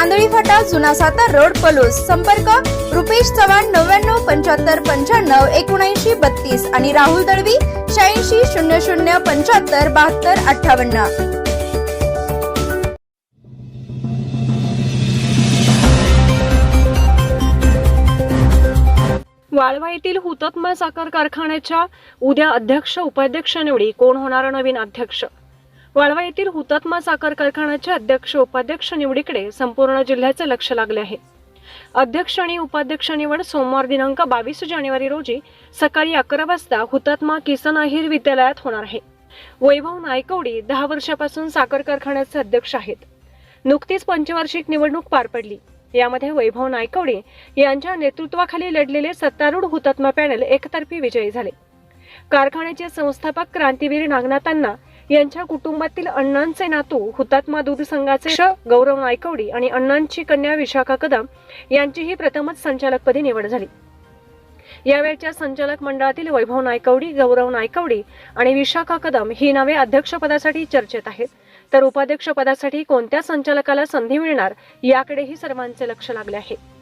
Andhali Phata जुना Satara road Palus. संपर्क रुपेश चव्हाण नव्याण्णव पंच्याहत्तर पंच्याण्णव एकोणऐंशी बत्तीस आणि राहुल दळवी शहाऐंशी शून्य शून्य पंच्याहत्तर बहात्तर अठ्ठावन्न. वाळवा येथील हुतात्मा साखर कारखान्याच्या उद्या अध्यक्ष उपाध्यक्ष निवडी कोण होणार नवीन अध्यक्ष? वाळवा येथील हुतात्मा साखर कारखान्याचे अध्यक्ष उपाध्यक्ष निवडीकडे संपूर्ण जिल्ह्याचे लक्ष लागले आहे. अध्यक्ष आणि उपाध्यक्ष निवड सोमवार दिनांक बावीस जानेवारी रोजी सकाळी अकरा वाजता हुतात्मा किसन अहिर विद्यालयात होणार आहे. वैभव नायकवडी दहा वर्षापासून साखर कारखान्याचे अध्यक्ष आहेत. नुकतीच पंचवार्षिक निवडणूक पार पडली. यामध्ये वैभव नायकवडे यांच्या नेतृत्वाखाली लढलेले सत्तारूढ हुतात्मा पॅनल एकतर्फी विजयी झाले. कारखान्याचे संस्थापक क्रांतीवीर नागनाथांना यांच्या कुटुंबातील अण्णांचे नातू हुतात्मा दूध संघाचे गौरव नायकवडी आणि अण्णांची कन्या विशाखा कदम यांचीही प्रथमच संचालकपदी निवड झाली. यावेळच्या संचालक मंडळातील वैभव नायकवडी गौरव नायकवडी आणि विशाखा कदम ही नावे अध्यक्षपदासाठी चर्चेत आहेत. तर उपाध्यक्षपदासाठी कोणत्या संचालकाला संधी मिळणार याकडेही सर्वांचे लक्ष लागले आहे.